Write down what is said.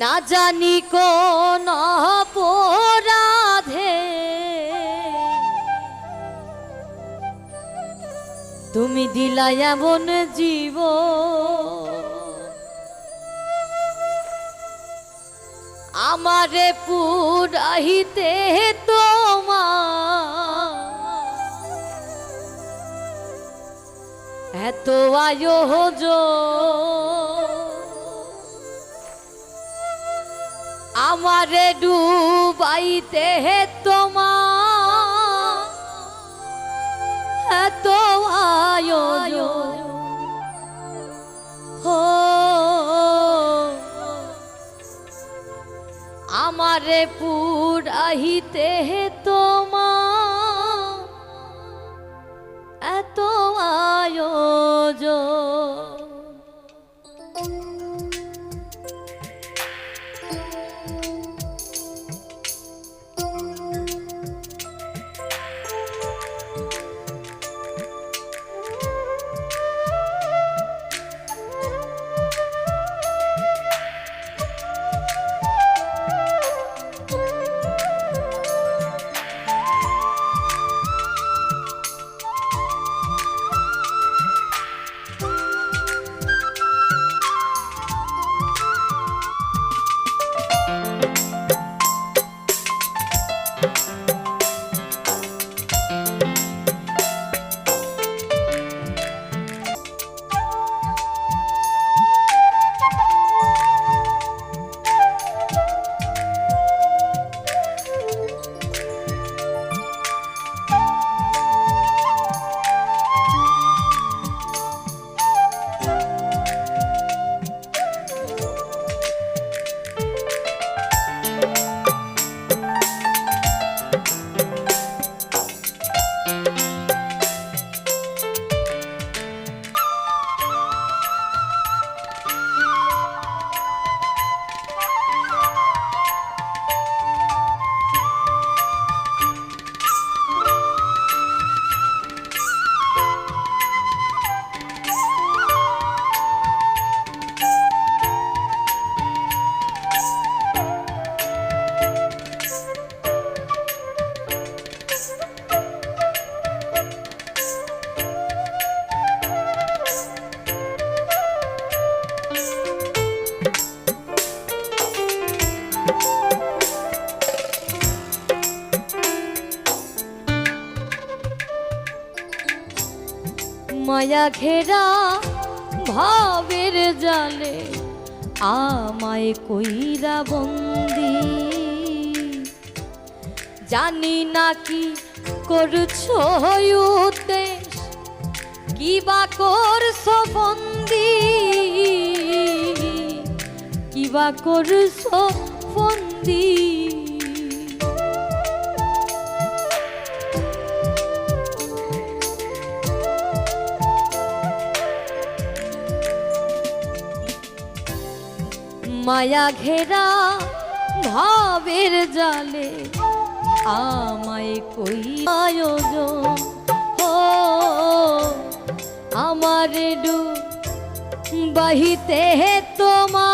না জানি কোন অপরাধে। তুমি দিলা এমন জীব। আমারে পুরাহিতে তোমার এত আয়োজন। আমারে ডুবাইতে হে তোমার এত আমারে পুরাহিতে হে তোমা মায়া ঘেরা ভাবের জালে আমায় কইরা বন্দি। জানি না কি করছ উদ্দেশ কি বা করছ বন্দি। কি বা করছ বন্দি। মায়া ঘেরা ভাবের জালে আমায় কই আয়োজন ও আমার ডু বাহিতে তোমা